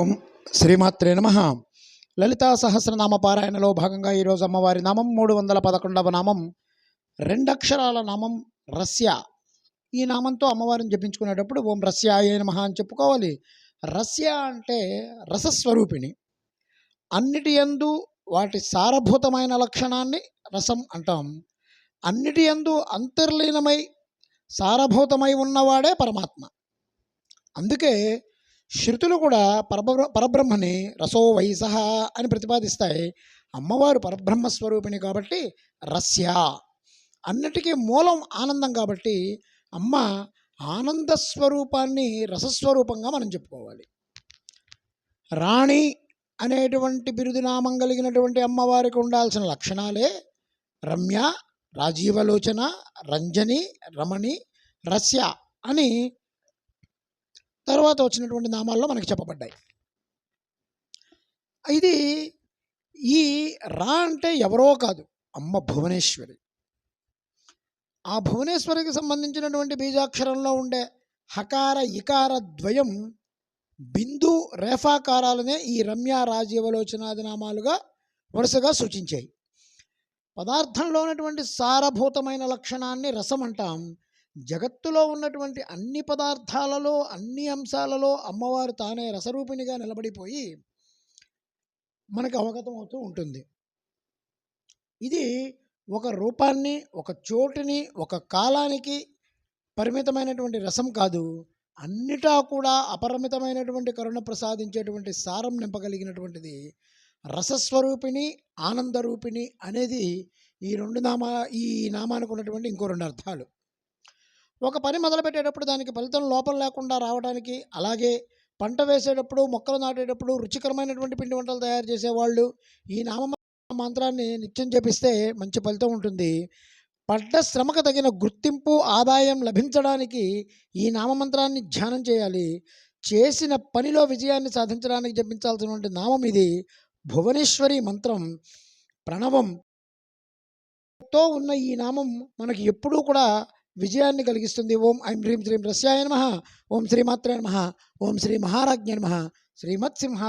ఓం శ్రీమాత్రే నమ లలితా సహస్రనామ పారాయణలో భాగంగా ఈరోజు అమ్మవారి నామం మూడు వందల పదకొండవ నామం. రెండక్షరాల నామం రస్య. ఈ నామంతో అమ్మవారిని జపించుకునేటప్పుడు ఓం రస్యాయ నమ అని చెప్పుకోవాలి. రస్య అంటే రసస్వరూపిణి. అన్నిటి యందు వాటి సారభూతమైన లక్షణాన్ని రసం అంటాం. అన్నిటి యందు అంతర్లీనమై సారభూతమై ఉన్నవాడే పరమాత్మ. అందుకే శృతులు కూడా పరబ్ర పరబ్రహ్మని రసో వయసహ అని ప్రతిపాదిస్తాయి. అమ్మవారు పరబ్రహ్మ స్వరూపిణి కాబట్టి రస్య. అన్నిటికీ మూలం ఆనందం కాబట్టి అమ్మ ఆనంద స్వరూపాన్ని రసస్వరూపంగా మనం చెప్పుకోవాలి. రాణి అనేటువంటి బిరుదునామం కలిగినటువంటి అమ్మవారికి ఉండాల్సిన లక్షణాలే రమ్య రాజీవలోచన రంజని రమణి రస్య అని తర్వాత వచ్చినటువంటి నామాల్లో మనకి చెప్పబడ్డాయి. ఇది ఈ రా అంటే ఎవరో కాదు అమ్మ భువనేశ్వరి. ఆ భువనేశ్వరికి సంబంధించినటువంటి బీజాక్షరంలో ఉండే హకార ఇకార ద్వయం బిందు రేఫాకారాలనే ఈ రమ్య రాజీవలోచనాది నామాలుగా వరుసగా సూచించాయి. పదార్థంలో ఉన్నటువంటి సారభూతమైన లక్షణాన్ని రసం అంటాం జగత్తులో ఉన్నటువంటి అన్ని పదార్థాలలో అన్ని అంశాలలో అమ్మవారు తానే రసరూపిణిగా నిలబడిపోయి మనకు అవగతం అవుతూ ఉంటుంది. ఇది ఒక రూపాన్ని ఒక చోటుని ఒక కాలానికి పరిమితమైనటువంటి రసం కాదు. అన్నిటా కూడా అపరిమితమైనటువంటి కరుణ ప్రసాదించేటువంటి సారం నింపగలిగినటువంటిది రసస్వరూపిణి ఆనందరూపిణి అనేది ఈ రెండు నామా ఈ నామానికి ఉన్నటువంటి ఇంకో రెండు అర్థాలు. ఒక పని మొదలుపెట్టేటప్పుడు దానికి ఫలితం లోపం లేకుండా రావడానికి అలాగే పంట వేసేటప్పుడు మొక్కలు నాటేటప్పుడు రుచికరమైనటువంటి పిండి వంటలు తయారు చేసేవాళ్ళు ఈ నామ మంత్రాన్ని నిత్యం జపిస్తే మంచి ఫలితం ఉంటుంది. పడ్డ శ్రమకు తగిన గుర్తింపు ఆదాయం లభించడానికి ఈ నామమంత్రాన్ని ధ్యానం చేయాలి. చేసిన పనిలో విజయాన్ని సాధించడానికి జపించాల్సినటువంటి నామం ఇది భువనేశ్వరి మంత్రం. ప్రణవంతో ఉన్న ఈ నామం మనకి ఎప్పుడూ కూడా విజయాన్ని కలిగిస్తుంది. ఓం ఐం హ్రీం శ్రీం రస్యాయ నమ. ఓం శ్రీమాత్రాయ నమ. ఓం శ్రీ మహారాజ్ఞ నమ. శ్రీమత్ శ్రీమత్సింహ